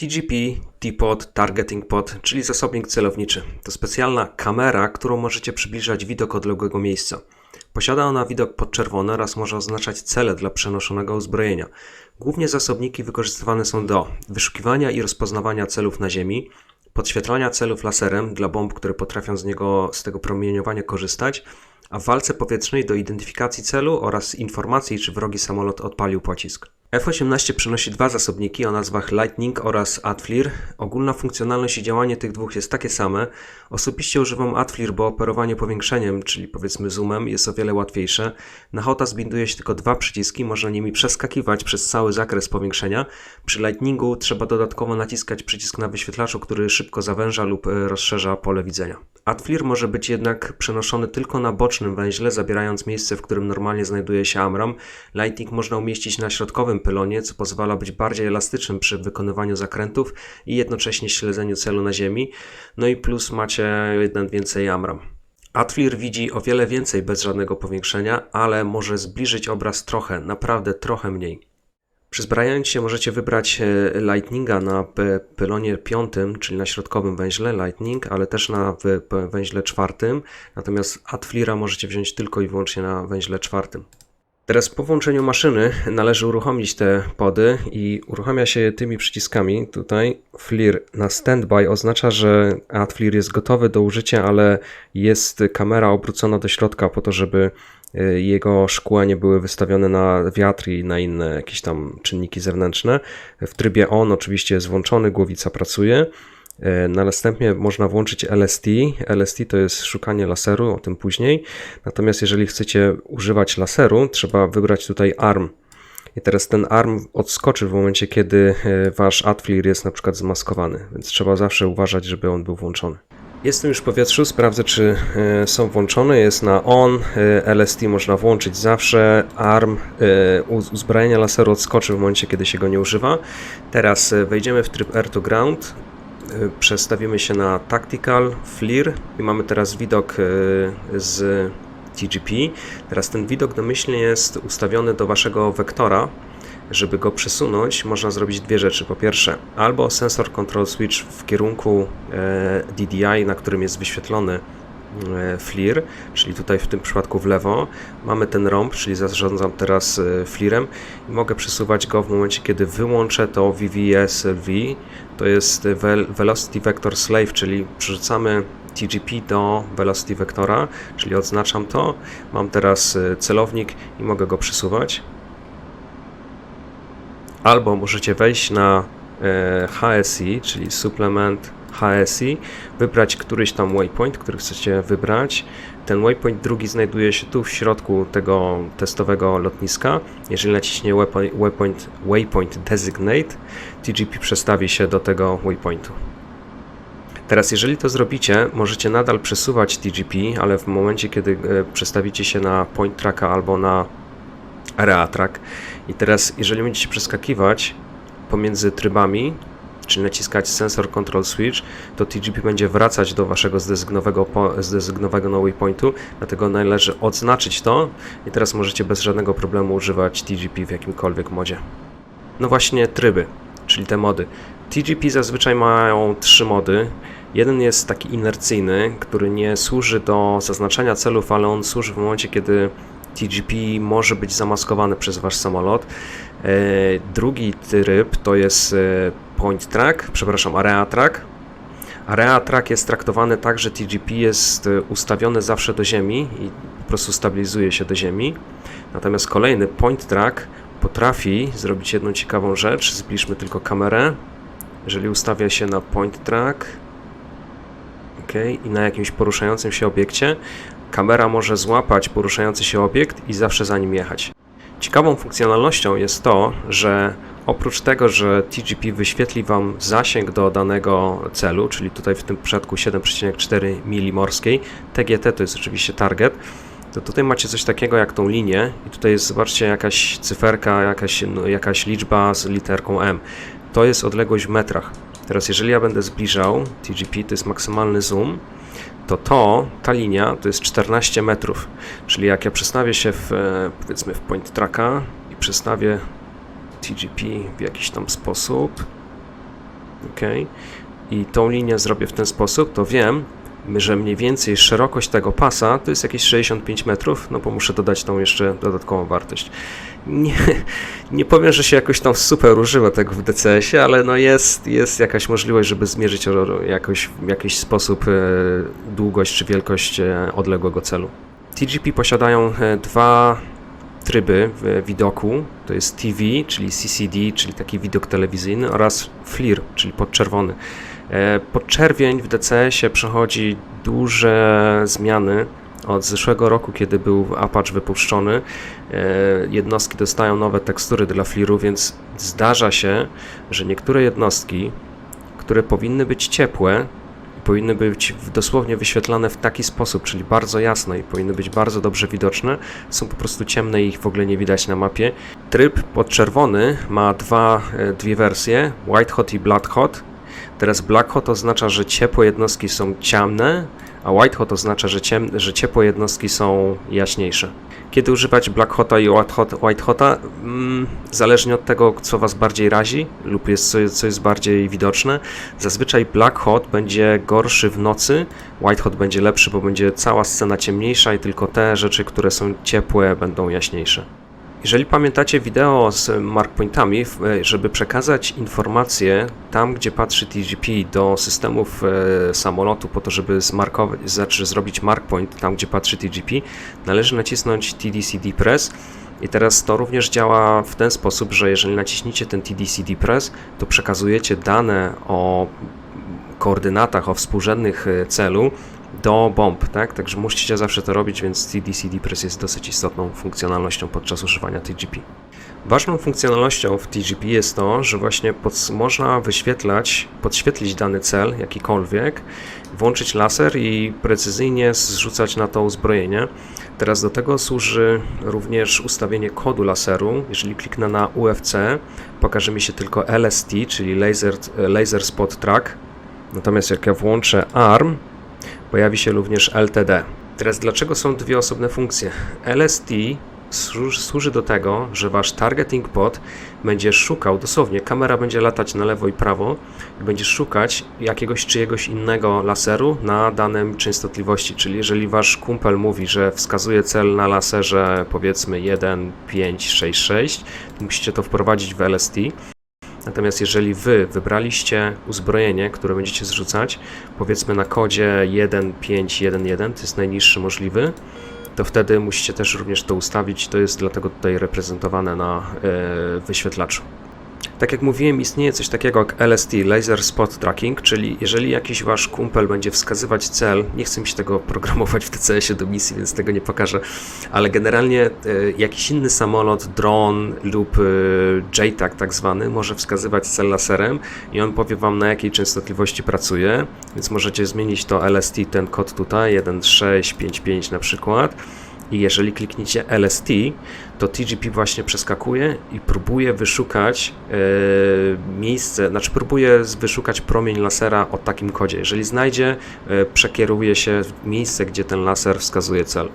TGP T-Pod Targeting Pod, czyli zasobnik celowniczy. To specjalna kamera, którą możecie przybliżać widok odległego miejsca. Posiada ona widok podczerwony oraz może oznaczać cele dla przenoszonego uzbrojenia. Głównie zasobniki wykorzystywane są do wyszukiwania i rozpoznawania celów na ziemi, podświetlania celów laserem dla bomb, które potrafią z niego z tego promieniowania korzystać, a w walce powietrznej do identyfikacji celu oraz informacji, czy wrogi samolot odpalił pocisk. F-18 przynosi dwa zasobniki o nazwach Lightning oraz Adflir. Ogólna funkcjonalność i działanie tych dwóch jest takie same. Osobiście używam Adflir, bo operowanie powiększeniem, czyli powiedzmy zoomem, jest o wiele łatwiejsze. Na Hota zbinduje się tylko dwa przyciski, można nimi przeskakiwać przez cały zakres powiększenia. Przy Lightningu trzeba dodatkowo naciskać przycisk na wyświetlaczu, który szybko zawęża lub rozszerza pole widzenia. Adflir może być jednak przenoszony tylko na bocznym węźle, zabierając miejsce, w którym normalnie znajduje się Amram. Lightning można umieścić na środkowym pylonie, co pozwala być bardziej elastycznym przy wykonywaniu zakrętów i jednocześnie śledzeniu celu na ziemi. No i plus macie jeden więcej Amram. Adflir widzi o wiele więcej bez żadnego powiększenia, ale może zbliżyć obraz trochę, naprawdę trochę mniej. Przyzbrajając się możecie wybrać e, Lightninga na pylonie piątym, czyli na środkowym węźle Lightning, ale też na węźle czwartym. Natomiast Adflira możecie wziąć tylko i wyłącznie na węźle czwartym. Teraz po włączeniu maszyny należy uruchomić te pody i uruchamia się je tymi przyciskami. Tutaj FLIR na standby oznacza, że AdFLIR jest gotowy do użycia, ale jest kamera obrócona do środka po to, żeby y, jego szkła nie były wystawione na wiatr i na inne jakieś tam czynniki zewnętrzne. W trybie on oczywiście jest włączony, głowica pracuje. E, Na następnie można włączyć LST. LST to jest szukanie laseru, o tym później. Natomiast jeżeli chcecie używać laseru, trzeba wybrać tutaj ARM. I teraz ten ARM odskoczy w momencie, kiedy e, wasz adflir jest na przykład zmaskowany, więc trzeba zawsze uważać, żeby on był włączony. Jestem już w powietrzu, sprawdzę czy e, są włączone. Jest na on, LST można włączyć zawsze, ARM, uz- uzbrojenia laseru odskoczy w momencie, kiedy się go nie używa. Teraz wejdziemy w tryb Air to Ground, przestawimy się na Tactical, FLIR i mamy teraz widok y, z TGP. Teraz ten widok domyślnie jest ustawiony do waszego wektora. Żeby go przesunąć, można zrobić dwie rzeczy. Po pierwsze, albo sensor control switch w kierunku e, DDI, na którym jest wyświetlony FLIR, czyli tutaj w tym przypadku w lewo. Mamy ten rąb, czyli zarządzam teraz e, FLIRem i mogę przesuwać go w momencie, kiedy wyłączę to VVSLV. To jest Vel- Velocity Vector Slave, czyli przerzucamy TGP do Velocity Vectora, czyli odznaczam to. Mam teraz e, celownik i mogę go przesuwać. Albo możecie wejść na e, HSI, czyli Supplement HSI, wybrać któryś tam waypoint, który chcecie wybrać. Ten waypoint drugi znajduje się tu w środku tego testowego lotniska. Jeżeli naciśnie waypo- waypoint, waypoint Designate, TGP przestawi się do tego waypointu. Teraz, jeżeli to zrobicie, możecie nadal przesuwać TGP, ale w momencie, kiedy e, przestawicie się na point tracka albo na area track, i teraz, jeżeli będziecie przeskakiwać pomiędzy trybami, czyli naciskać sensor control switch, to TGP będzie wracać do waszego zdesygnowanego, po, zdesygnowanego waypointu, dlatego należy odznaczyć to i teraz możecie bez żadnego problemu używać TGP w jakimkolwiek modzie. No właśnie tryby, czyli te mody. TGP zazwyczaj mają trzy mody. Jeden jest taki inercyjny, który nie służy do zaznaczania celów, ale on służy w momencie, kiedy TGP może być zamaskowany przez wasz samolot. E, drugi tryb to jest e, point track, przepraszam, area track. Area track jest traktowany tak, że TGP jest e, ustawiony zawsze do ziemi i po prostu stabilizuje się do ziemi. Natomiast kolejny point track potrafi zrobić jedną ciekawą rzecz. Zbliżmy tylko kamerę. Jeżeli ustawia się na point track ok, i na jakimś poruszającym się obiekcie, kamera może złapać poruszający się obiekt i zawsze za nim jechać. Ciekawą funkcjonalnością jest to, że oprócz tego, że TGP wyświetli Wam zasięg do danego celu, czyli tutaj w tym przypadku 7,4 mili morskiej, TGT to jest oczywiście target, to tutaj macie coś takiego jak tą linię i tutaj jest, zobaczcie, jakaś cyferka, jakaś, no, jakaś liczba z literką M. To jest odległość w metrach. Teraz jeżeli ja będę zbliżał, TGP to jest maksymalny zoom, to to, ta linia to jest 14 metrów. Czyli jak ja przestawię się w, e, powiedzmy w point tracka i przestawię TGP w jakiś tam sposób, ok, i tą linię zrobię w ten sposób, to wiem, że mniej więcej szerokość tego pasa to jest jakieś 65 metrów, no bo muszę dodać tą jeszcze dodatkową wartość. Nie, nie powiem, że się jakoś tam super używa tego w DCS-ie, ale no jest, jest jakaś możliwość, żeby zmierzyć jakoś, w jakiś sposób e, długość czy wielkość e, odległego celu. TGP posiadają e, dwa tryby widoku, to jest TV, czyli CCD, czyli taki widok telewizyjny oraz FLIR, czyli podczerwony. E, Podczerwień w DCS-ie przechodzi duże zmiany od zeszłego roku, kiedy był Apache wypuszczony. E, Jednostki dostają nowe tekstury dla FLIR-u, więc zdarza się, że niektóre jednostki, które powinny być ciepłe, powinny być dosłownie wyświetlane w taki sposób, czyli bardzo jasno i powinny być bardzo dobrze widoczne, są po prostu ciemne i ich w ogóle nie widać na mapie. Tryb podczerwony ma dwa, e, dwie wersje, White Hot i Black Hot. Teraz Black Hot oznacza, że ciepłe jednostki są ciemne, a White Hot oznacza, że, ciem, że ciepłe jednostki są jaśniejsze. Kiedy używać Black Hota i White, Hot, White Hota? Mm, zależnie od tego, co Was bardziej razi lub jest, co, co jest bardziej widoczne. Zazwyczaj Black Hot będzie gorszy w nocy, White Hot będzie lepszy, bo będzie cała scena ciemniejsza i tylko te rzeczy, które są ciepłe, będą jaśniejsze. Jeżeli pamiętacie wideo z markpointami, e, żeby przekazać informacje tam, gdzie patrzy TGP do systemów e, samolotu po to, żeby zmarkować, znaczy zrobić markpoint tam, gdzie patrzy TGP, należy nacisnąć TDCD Press. I teraz to również działa w ten sposób, że jeżeli naciśniecie ten TDCD Press, to przekazujecie dane o koordynatach, o współrzędnych e, celu do bomb, tak? Także musicie zawsze to robić, więc TDCD Press jest dosyć istotną funkcjonalnością podczas używania TGP. Ważną funkcjonalnością w TGP jest to, że właśnie pod, można wyświetlać, podświetlić dany cel, jakikolwiek, włączyć laser i precyzyjnie zrzucać na to uzbrojenie. Teraz do tego służy również ustawienie kodu laseru. Jeżeli kliknę na UFC, pokaże mi się tylko LST, czyli Laser, laser Spot Track. Natomiast jak ja włączę ARM, pojawi się również LTD. Teraz dlaczego są dwie osobne funkcje? LST służy, do tego, że wasz targeting pod będzie szukał, dosłownie kamera będzie latać na lewo i prawo i będzie szukać jakiegoś czyjegoś innego laseru na danym częstotliwości, czyli jeżeli wasz kumpel mówi, że wskazuje cel na laserze powiedzmy 1566, to musicie to wprowadzić w LST. Natomiast jeżeli wy wybraliście uzbrojenie, które będziecie zrzucać, powiedzmy na kodzie 1511, to jest najniższy możliwy, to wtedy musicie też również to ustawić. To jest dlatego tutaj reprezentowane na e, wyświetlaczu. Tak jak mówiłem, istnieje coś takiego jak LST, Laser Spot Tracking, czyli jeżeli jakiś wasz kumpel będzie wskazywać cel, nie chcę mi się tego programować w TCS-ie do misji, więc tego nie pokażę, ale generalnie e, jakiś inny samolot, dron lub e, JTAG tak zwany może wskazywać cel laserem i on powie wam na jakiej częstotliwości pracuje, więc możecie zmienić to LST, ten kod tutaj, 1655 na przykład. I jeżeli klikniecie LST, to TGP właśnie przeskakuje i próbuje wyszukać e, miejsce, znaczy próbuje wyszukać promień lasera o takim kodzie. Jeżeli znajdzie, e, przekieruje się w miejsce, gdzie ten laser wskazuje cel.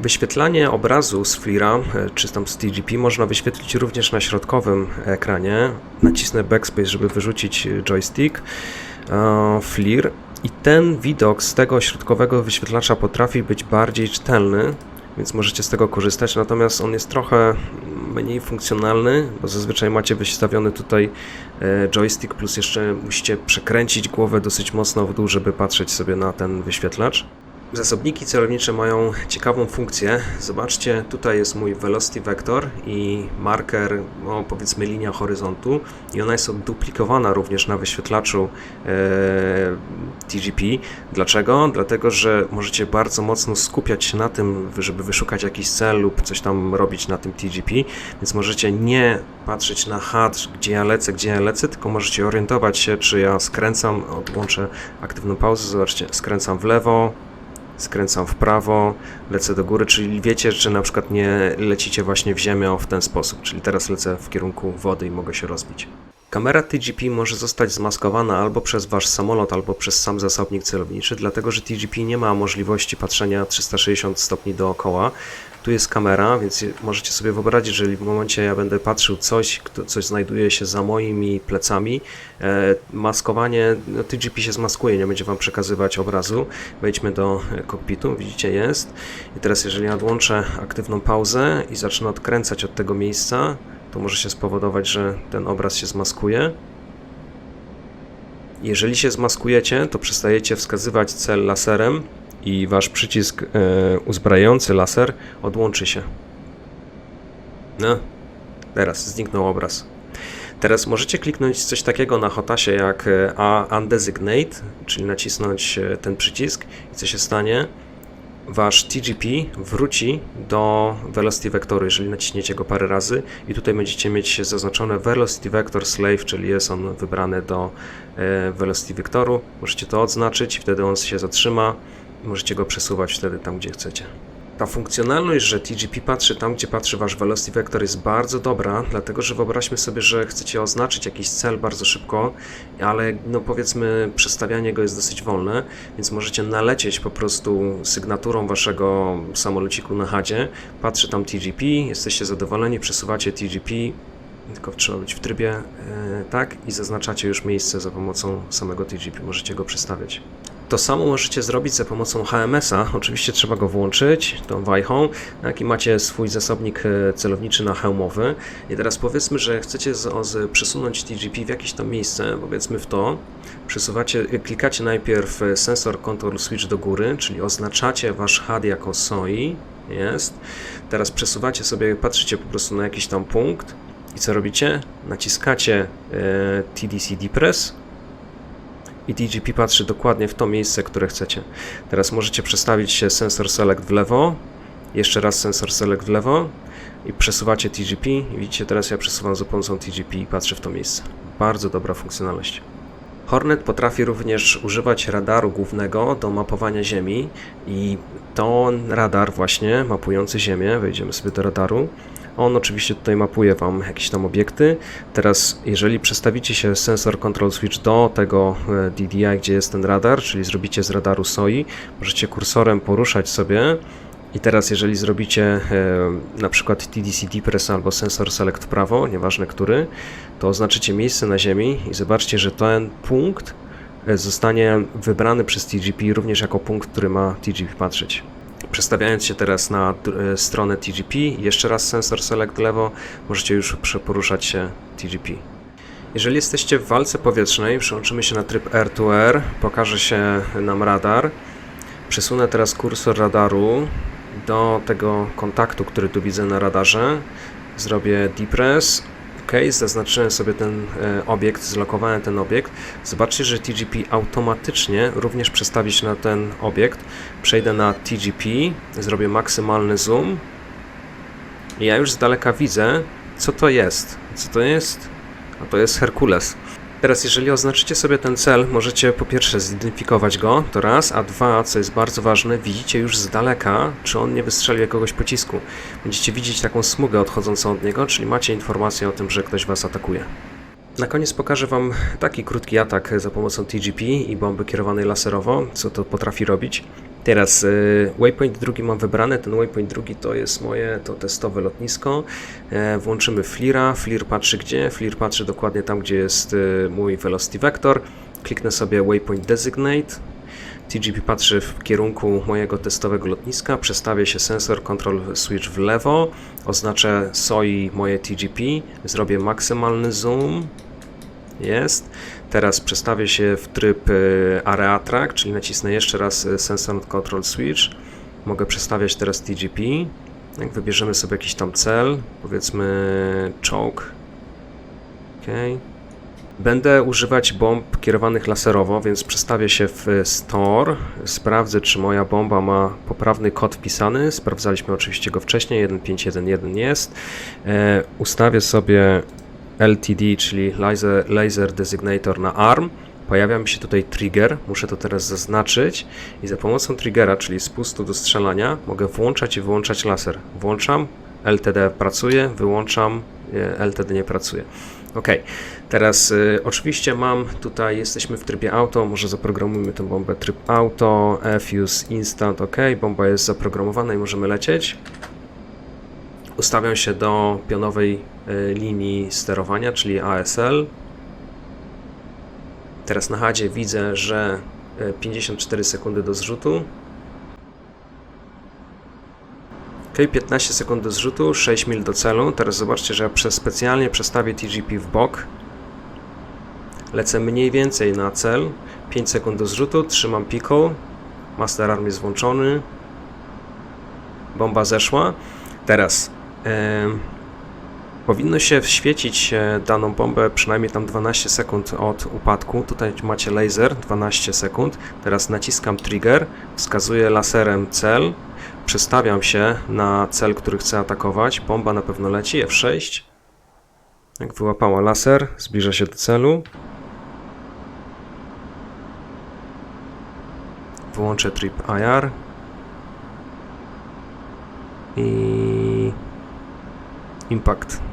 Wyświetlanie obrazu z FLIRa, e, czy tam z TGP, można wyświetlić również na środkowym ekranie. Nacisnę backspace, żeby wyrzucić joystick. FLIR i ten widok z tego środkowego wyświetlacza potrafi być bardziej czytelny, więc możecie z tego korzystać, natomiast on jest trochę mniej funkcjonalny, bo zazwyczaj macie wystawiony tutaj e, joystick, plus jeszcze musicie przekręcić głowę dosyć mocno w dół, żeby patrzeć sobie na ten wyświetlacz. Zasobniki celownicze mają ciekawą funkcję. Zobaczcie, tutaj jest mój velocity vector i marker, no powiedzmy linia horyzontu i ona jest odduplikowana również na wyświetlaczu e, TGP. Dlaczego? Dlatego, że możecie bardzo mocno skupiać się na tym, żeby wyszukać jakiś cel lub coś tam robić na tym TGP, więc możecie nie patrzeć na HUD, gdzie ja lecę, gdzie ja lecę, tylko możecie orientować się, czy ja skręcam, odłączę aktywną pauzę, zobaczcie, skręcam w lewo, skręcam w prawo, lecę do góry, czyli wiecie, że na przykład nie lecicie właśnie w ziemię w ten sposób, czyli teraz lecę w kierunku wody i mogę się rozbić. Kamera TGP może zostać zmaskowana albo przez Wasz samolot, albo przez sam zasobnik celowniczy, dlatego że TGP nie ma możliwości patrzenia 360 stopni dookoła. Tu jest kamera, więc możecie sobie wyobrazić, że w momencie ja będę patrzył coś, coś znajduje się za moimi plecami, e, maskowanie, no, TGP się zmaskuje, nie będzie Wam przekazywać obrazu. Wejdźmy do e, kokpitu, widzicie jest. I teraz jeżeli ja odłączę aktywną pauzę i zacznę odkręcać od tego miejsca, to może się spowodować, że ten obraz się zmaskuje. Jeżeli się zmaskujecie, to przestajecie wskazywać cel laserem i wasz przycisk e, uzbrajający laser odłączy się. No, teraz zniknął obraz. Teraz możecie kliknąć coś takiego na hotasie jak e, A Undesignate, czyli nacisnąć e, ten przycisk i co się stanie? Wasz TGP wróci do Velocity Vectoru, jeżeli naciśniecie go parę razy i tutaj będziecie mieć zaznaczone Velocity Vector Slave, czyli jest on wybrany do e, Velocity Vectoru. Możecie to odznaczyć, wtedy on się zatrzyma możecie go przesuwać wtedy tam, gdzie chcecie. Ta funkcjonalność, że TGP patrzy tam, gdzie patrzy wasz Velocity Vector jest bardzo dobra, dlatego że wyobraźmy sobie, że chcecie oznaczyć jakiś cel bardzo szybko, ale no powiedzmy przestawianie go jest dosyć wolne, więc możecie nalecieć po prostu sygnaturą waszego samolociku na hadzie, patrzy tam TGP, jesteście zadowoleni, przesuwacie TGP, tylko trzeba być w trybie e, tak i zaznaczacie już miejsce za pomocą samego TGP, możecie go przestawiać. To samo możecie zrobić za pomocą HMS-a. Oczywiście trzeba go włączyć, tą wajchą, jak i macie swój zasobnik e, celowniczy na hełmowy. I teraz powiedzmy, że chcecie z, z, przesunąć TGP w jakieś tam miejsce, powiedzmy w to. Przesuwacie, e, klikacie najpierw e, sensor control switch do góry, czyli oznaczacie wasz HUD jako SOI. Jest. Teraz przesuwacie sobie, patrzycie po prostu na jakiś tam punkt. I co robicie? Naciskacie e, TDC depress i TGP patrzy dokładnie w to miejsce, które chcecie. Teraz możecie przestawić się sensor select w lewo, jeszcze raz sensor select w lewo i przesuwacie TGP. Widzicie, teraz ja przesuwam za pomocą TGP i patrzę w to miejsce. Bardzo dobra funkcjonalność. Hornet potrafi również używać radaru głównego do mapowania Ziemi i to radar właśnie mapujący Ziemię, wejdziemy sobie do radaru, on oczywiście tutaj mapuje Wam jakieś tam obiekty. Teraz, jeżeli przestawicie się sensor control switch do tego e, DDI, gdzie jest ten radar, czyli zrobicie z radaru SOI, możecie kursorem poruszać sobie. I teraz, jeżeli zrobicie e, na przykład TDC depress albo sensor select prawo, nieważne który, to oznaczycie miejsce na Ziemi i zobaczcie, że ten punkt e, zostanie wybrany przez TGP również jako punkt, który ma TGP patrzeć. Przestawiając się teraz na e, stronę TGP, jeszcze raz sensor select lewo, możecie już przeporuszać się TGP. Jeżeli jesteście w walce powietrznej, przełączymy się na tryb air to air, pokaże się nam radar. Przesunę teraz kursor radaru do tego kontaktu, który tu widzę na radarze. Zrobię depress, OK, zaznaczyłem sobie ten e, obiekt, zlokowałem ten obiekt. Zobaczcie, że TGP automatycznie również przestawi się na ten obiekt. Przejdę na TGP, zrobię maksymalny zoom. I ja już z daleka widzę, co to jest. Co to jest? A to jest Herkules. Teraz, jeżeli oznaczycie sobie ten cel, możecie po pierwsze zidentyfikować go, to raz, a dwa, co jest bardzo ważne, widzicie już z daleka, czy on nie wystrzelił jakiegoś pocisku. Będziecie widzieć taką smugę odchodzącą od niego, czyli macie informację o tym, że ktoś was atakuje. Na koniec pokażę Wam taki krótki atak za pomocą TGP i bomby kierowanej laserowo, co to potrafi robić. Teraz y, waypoint drugi mam wybrany, ten waypoint drugi to jest moje, to testowe lotnisko. E, włączymy FLIRa, FLIR patrzy gdzie? FLIR patrzy dokładnie tam, gdzie jest y, mój velocity vector. Kliknę sobie waypoint designate. TGP patrzy w kierunku mojego testowego lotniska, przestawię się sensor control switch w lewo, oznaczę SOI moje TGP, zrobię maksymalny zoom, jest. Teraz przestawię się w tryb y, Area Track, czyli nacisnę jeszcze raz y, Sensor Control Switch. Mogę przestawiać teraz TGP. Jak wybierzemy sobie jakiś tam cel, powiedzmy czołg. OK. Będę używać bomb kierowanych laserowo, więc przestawię się w Store. Sprawdzę, czy moja bomba ma poprawny kod wpisany. Sprawdzaliśmy oczywiście go wcześniej, 1511 jest. E, ustawię sobie LTD, czyli laser, laser Designator na ARM. Pojawia mi się tutaj trigger, muszę to teraz zaznaczyć i za pomocą triggera, czyli spustu do strzelania, mogę włączać i wyłączać laser. Włączam, LTD pracuje, wyłączam e, LTD nie pracuje. Ok, teraz y, oczywiście mam tutaj, jesteśmy w trybie auto, może zaprogramujmy tę bombę tryb auto, fuse instant, ok, bomba jest zaprogramowana i możemy lecieć. Ustawiam się do pionowej y, linii sterowania, czyli ASL. Teraz na hadzie widzę, że y, 54 sekundy do zrzutu. Ok, 15 sekund do zrzutu, 6 mil do celu. Teraz zobaczcie, że ja przez specjalnie przestawię TGP w bok. Lecę mniej więcej na cel. 5 sekund do zrzutu, trzymam pico. Master arm jest włączony. Bomba zeszła. Teraz powinno się świecić e, daną bombę przynajmniej tam 12 sekund od upadku. Tutaj macie laser 12 sekund. Teraz naciskam trigger, wskazuję laserem cel. Przestawiam się na cel, który chcę atakować. Bomba na pewno leci, F6. Jak wyłapała laser, zbliża się do celu. Wyłączę trip IR. I... Impact.